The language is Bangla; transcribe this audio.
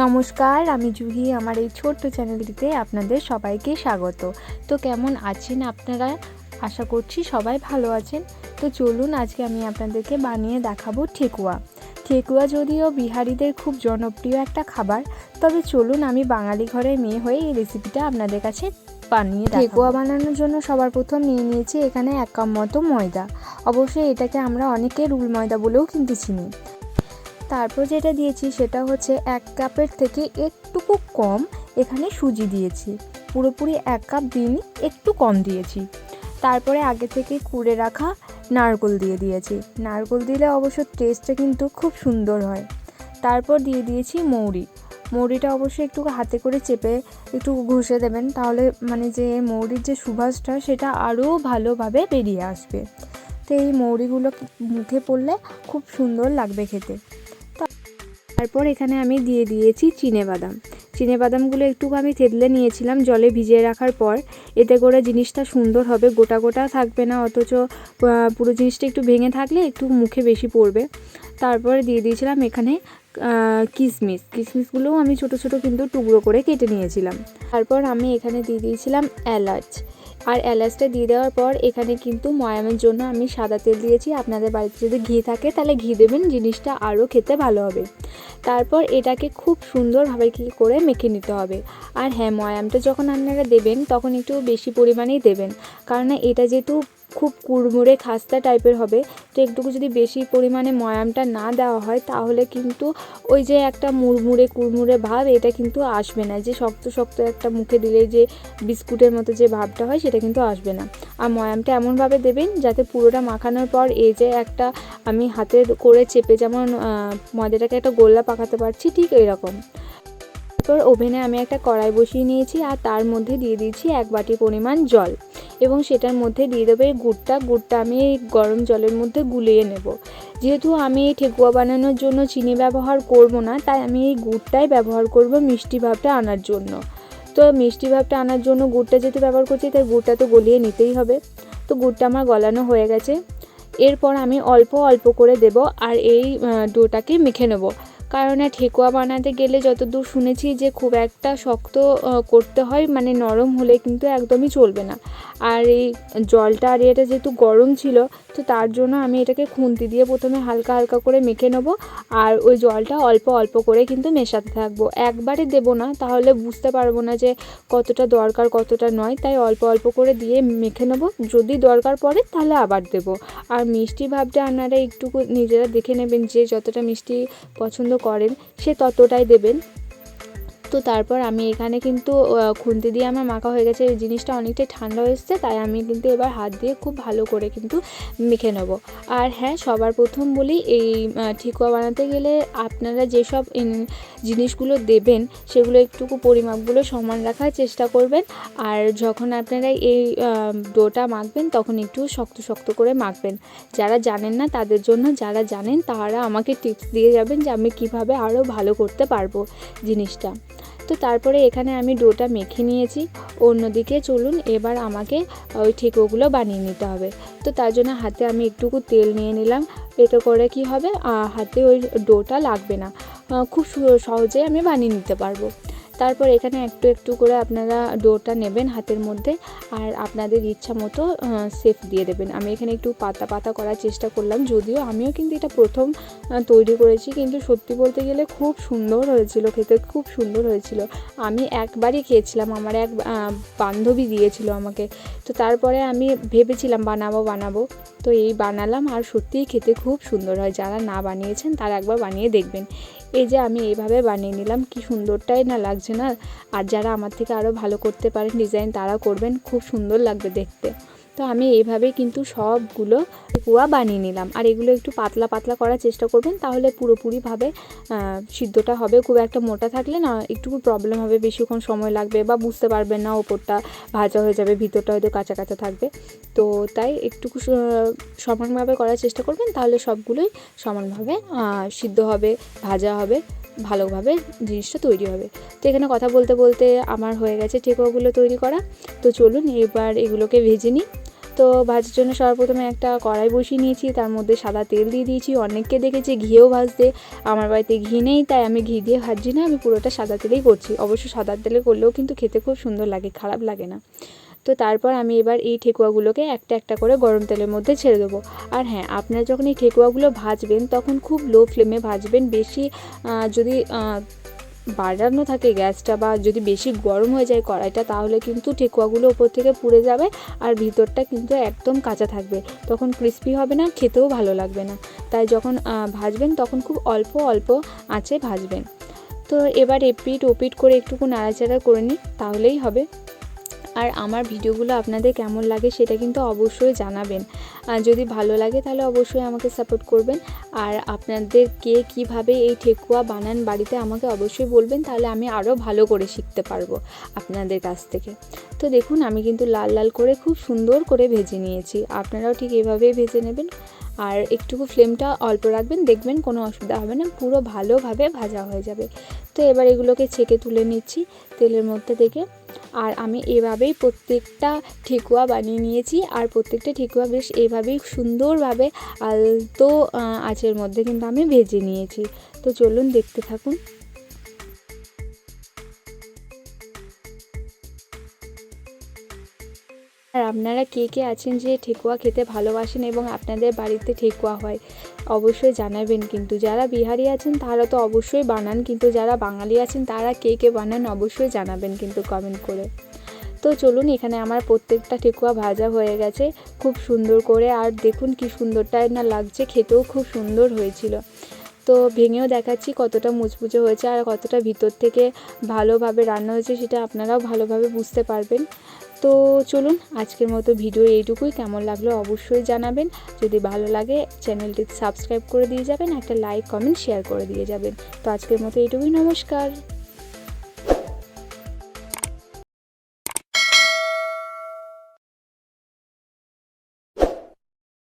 নমস্কার, আমি জুহি, আমার এই ছোট্ট চ্যানেলটিতে আপনাদের সবাইকে স্বাগত। তো কেমন আছেন আপনারা? আশা করছি সবাই ভালো আছেন। তো চলুন আজকে আমি আপনাদেরকে বানিয়ে দেখাবো ঠেকুয়া। ঠেকুয়া যদিও বিহারিদের খুব জনপ্রিয় একটা খাবার, তবে চলুন আমি বাঙালি ঘরের মেয়ে হয়ে এই রেসিপিটা আপনাদের কাছে বানিয়ে ঠেকুয়া বানানোর জন্য সবার প্রথম নিয়ে নিয়েছি এখানে এক কাপ মতো ময়দা। অবশ্যই এটাকে আমরা অনেকে রুল ময়দা বলেও কিনতে চিনি। তারপর যেটা দিয়েছি সেটা হচ্ছে এক কাপের থেকে একটুকু কম এখানে সুজি দিয়েছি। পুরোপুরি এক কাপ দিইনি, একটু কম দিয়েছি। তারপরে আগে থেকে কুড়ে রাখা নারকোল দিয়ে দিয়েছি। নারকোল দিলে অবশ্য টেস্টটা কিন্তু খুব সুন্দর হয়। তারপর দিয়ে দিয়েছি মৌরি। মৌরিটা অবশ্যই একটু হাতে করে চেপে একটু ঘষে দেবেন, তাহলে মানে যে মৌরির যে সুবাসটা সেটা আরও ভালোভাবে বেরিয়ে আসবে। তো এই মৌরিগুলো মুখে পড়লে খুব সুন্দর লাগবে খেতে। তারপর এখানে আমি দিয়ে দিয়েছি চিনে বাদাম চিনে বাদামগুলো একটু আমি থেতলে নিয়েছিলাম, জলে ভিজিয়ে রাখার পর। এতে করে জিনিসটা সুন্দর হবে, গোটা গোটা থাকবে না, অথচ পুরো জিনিসটা একটু ভেঙে থাকলে একটু মুখে বেশি পড়বে। তারপরে দিয়ে দিয়েছিলাম এখানে কিশমিশ কিশমিশগুলোও আমি ছোট ছোট কিন্তু টুকরো করে কেটে নিয়েছিলাম। তারপর আমি এখানে দিয়ে দিয়েছিলাম এলাচ। আর এলাচটা দিয়ে দেওয়ার পর এখানে কিন্তু ময়ামের জন্য আমি সাদা তেল দিয়েছি। আপনাদের বাড়িতে যদি ঘি থাকে, তাহলে ঘি দেবেন, জিনিসটা আরও খেতে ভালো হবে। তারপর এটাকে খুব সুন্দরভাবে কি করে মেখে নিতে হবে। আর হ্যাঁ ময়ামটা যখন আপনারা দেবেন, তখন একটু বেশি পরিমাণেই দেবেন। কারণ এটা যেহেতু খুব কুড়মুড়ে খাস্তা টাইপের হবে। তো একটুকু যদি বেশি পরিমাণে ময়ামটা না দেওয়া হয়, তাহলে কিন্তু ওই যে একটা মুড়মুড়ে, কুড়মুড়ে ভাব, এটা কিন্তু আসবে না। যে শক্ত শক্ত একটা মুখে দিলে যে বিস্কুটের মতো যে ভাবটা হয়, সেটা কিন্তু আসবে না। আর ময়ামটা এমনভাবে দেবেন, যাতে পুরোটা মাখানোর পর এই যে একটা আমি হাতে করে চেপে যেমন ময়দাটাকে একটা গোল্লা পাকাতে পারছি, ঠিক এরকম। তারপর ওভেনে আমি একটা কড়াই বসিয়ে নিয়েছি, আর তার মধ্যে দিয়ে দিয়েছি এক বাটি পরিমাণ জল। এবং সেটার মধ্যে দিয়ে দেবে গুড়টা। গুড়টা আমি গরম জলের মধ্যে গুলিয়ে নেব। যেহেতু আমি ঠেকুয়া বানানোর জন্য চিনি ব্যবহার করব না, তাই আমি এই গুড়টাই ব্যবহার করব মিষ্টি ভাবটা আনার জন্য। তো মিষ্টি ভাবটা আনার জন্য গুড়টা যেহেতু ব্যবহার করছি, তাই গুড়টা তো গলিয়ে নিতেই হবে। তো গুড়টা আমার গলানো হয়ে গেছে। এরপর আমি অল্প অল্প করে দেব আর এই ডোটাকে মেখে নেব। কারণ ঠেকুয়া বানাতে গেলে যতদূর শুনেছি যে খুব একটা শক্ত করতে হয় মানে নরম হলে কিন্তু একদমই চলবে না। আর এই জলটা আর এটা যেহেতু গরম ছিল তো তার জন্য আমি এটাকে খুন্তি দিয়ে প্রথমে হালকা হালকা করে মেখে নেব আর ওই জলটা অল্প অল্প করে কিন্তু মেশাতে থাকব। একবারে দেব না, তাহলে বুঝতে পারব না যে কতটা দরকার, কতটা নয়, তাই অল্প অল্প করে দিয়ে মেখে নেব। যদি দরকার পড়ে তাহলে আবার দেব। আর মিষ্টি ভাবটা আপনারা একটু নিজেরা দেখে নেবেন যে যতটা মিষ্টি পছন্দ করেন সে ততটাই দেবেন। তো তারপর আমি এখানে কিন্তু খুন্তি দিয়ে আমার মাখা হয়ে গেছে। এই জিনিসটা অনেকটাই ঠান্ডা হয়ে এসছে, তাই আমি কিন্তু এবার হাত দিয়ে খুব ভালো করে কিন্তু মেখে নেব। আর হ্যাঁ সবার প্রথম বলি, এই ঠেকুয়া বানাতে গেলে আপনারা যেসব জিনিসগুলো দেবেন, সেগুলো একটুকু পরিমাপগুলো সমান রাখার চেষ্টা করবেন। আর যখন আপনারা এই ডোটা মাখবেন, তখন একটু শক্ত শক্ত করে মাখবেন। যারা জানেন না তাদের জন্য, যারা জানেন তারা আমাকে টিপস দিয়ে যাবেন যে আমি কীভাবে আরও ভালো করতে পারব জিনিসটা। তো তারপরে এখানে আমি ডোটা মেখে নিয়েছি। অন্যদিকে চলুন এবার আমাকে ওই ঠিকোগুলো বানিয়ে নিতে হবে। তো তার জন্য হাতে আমি একটুকু তেল নিয়ে নিলাম। এতে করে কি হবে? হাতে ওই ডোটা লাগবে না। খুব সহজে আমি বানিয়ে নিতে পারব। তারপর এখানে একটু একটু করে আপনারা ডোটা নেবেন হাতের মধ্যে আর আপনাদের ইচ্ছা মতো সেফ দিয়ে দেবেন। আমি এখানে একটু পাতা পাতা করার চেষ্টা করলাম, যদিও আমিও কিন্তু এটা প্রথম তৈরি করেছি, কিন্তু সত্যি বলতে গেলে খুব সুন্দর হয়েছিল, খেতে খুব সুন্দর হয়েছিল। আমি একবারই খেয়েছিলাম, আমার এক বান্ধবী দিয়েছিল আমাকে। তো তারপরে আমি ভেবেছিলাম বানাবো বানাবো। তো এই বানালাম আর সত্যিই খেতে খুব সুন্দর হয়। যারা না বানিয়েছেন, তারা একবার বানিয়ে দেখবেন। এই যে আমি এইভাবে বানিয়ে নিলাম, কি সুন্দরটাই না লাগছে না। আর যারা আমার থেকে আরও ভালো করতে পারেন ডিজাইন তারা করবেন, খুব সুন্দর লাগবে দেখতে। তো আমি এইভাবে কিন্তু সবগুলো কুয়া বানিয়ে নিলাম। আর এগুলো একটু পাতলা পাতলা করার চেষ্টা করবেন, তাহলে পুরোপুরিভাবে সিদ্ধটা হবে। খুব একটা মোটা থাকলে না একটু প্রবলেম হবে, বেশিক্ষণ সময় লাগবে বা বুঝতে পারবেন না, ওপরটা ভাজা হয়ে যাবে, ভিতরটা হয়তো কাঁচা কাঁচা থাকবে। তো তাই একটু সমানভাবে করার চেষ্টা করবেন, তাহলে সবগুলোই সমানভাবে সিদ্ধ হবে, ভাজা হবে। ভালোভাবে জিনিসটা তৈরি হবে। তো এখানে কথা বলতে বলতে আমার হয়ে গেছে ঠেকুয়াগুলো তৈরি করা। তো চলুন এবার এগুলোকে ভেজে নিই। তো ভাজার জন্য সর্বপ্রথমে একটা কড়াই বসিয়ে নিয়েছি, তার মধ্যে সাদা তেল দিয়ে দিয়েছি। অনেককে দেখেছি ঘিয়েও ভাজতে, আমার বাড়িতে ঘি নেই, তাই আমি ঘি দিয়ে ভাজছি না, আমি পুরোটা সাদা তেলেই করছি। অবশ্য সাদা তেলে করলেও কিন্তু খেতে খুব সুন্দর লাগে, খারাপ লাগে না। তো তারপর আমি এবার এই ঠেকুয়াগুলোকে একটা একটা করে গরম তেলের মধ্যে ছেড়ে দেবো। আর হ্যাঁ আপনারা যখন এই ঠেকুয়াগুলো ভাজবেন, তখন খুব লো ফ্লেমে ভাজবেন। বেশি যদি বাড়ানো থাকে গ্যাসটা বা যদি বেশি গরম হয়ে যায় কড়াইটা, তাহলে কিন্তু ঠেকুয়াগুলো ওপর থেকে পুড়ে যাবে আর ভিতরটা কিন্তু একদম কাঁচা থাকবে। তখন ক্রিস্পি হবে না, খেতেও ভালো লাগবে না। তাই যখন ভাজবেন, তখন খুব অল্প অল্প আঁচে ভাজবেন। তো এবার এপিট ওপিট করে একটুকু নাড়াচাড়া করে নিই, তাহলেই হবে। আর আমার ভিডিওগুলো আপনাদের কেমন লাগে সেটা কিন্তু অবশ্যই জানাবেন। যদি ভালো লাগে তাহলে অবশ্যই আমাকে সাপোর্ট করবেন। আর আপনাদের কে কীভাবে এই ঠেকুয়া বানান বাড়িতে আমাকে অবশ্যই বলবেন, তাহলে আমি আরও ভালো করে শিখতে পারব আপনাদের কাছ থেকে। তো দেখুন, আমি কিন্তু লাল লাল করে খুব সুন্দর করে ভেজে নিয়েছি। আপনারাও ঠিক এভাবেই ভেজে নেবেন। আর একটুকু ফ্লেমটা অল্প রাখবেন, দেখবেন কোনো অসুবিধা হবে না, পুরো ভালোভাবে ভাজা হয়ে যাবে। তো এবার এগুলোকে ছেঁকে তুলে নিচ্ছি তেলের মধ্যে থেকে। আর আমি এভাবেই প্রত্যেকটা ঠেকুয়া বানিয়ে নিয়েছি, আর প্রত্যেকটা ঠেকুয়া বেশ এভাবেই সুন্দরভাবে আলতো আচের মধ্যে কিন্তু আমি ভেজে নিয়েছি। তো চলুন দেখতে থাকুন। আর আপনারা কে কে আছেন যে ঠেকুয়া খেতে ভালোবাসেন এবং আপনাদের বাড়িতে ঠেকুয়া হয়, অবশ্যই জানাবেন কিন্তু। যারা বিহারি আছেন, তারা তো অবশ্যই বানান, কিন্তু যারা বাঙালি আছেন, তারা কে কে বানান অবশ্যই জানাবেন কিন্তু কমেন্ট করে। তো চলুন, এখানে আমার প্রত্যেকটা ঠেকুয়া ভাজা হয়ে গেছে, খুব সুন্দর করে। আর দেখুন কি সুন্দরটা না লাগছে, খেতেও খুব সুন্দর হয়েছিল। তো ভেঙেও দেখাচ্ছি কতটা মুচমুচে হয়েছে আর কতটা ভিতর থেকে ভালোভাবে রান্না হয়েছে, সেটা আপনারাও ভালোভাবে বুঝতে পারবেন। তো চলুন, আজকের মতো ভিডিও এইটুকুই। কেমন লাগল অবশ্যই জানাবেন। যদি ভালো লাগে, চ্যানেলটি সাবস্ক্রাইব করে দিয়ে যাবেন, একটা লাইক, কমেন্ট, শেয়ার করে দিয়ে যাবেন। তো আজকের মতো এইটুকুই, নমস্কার।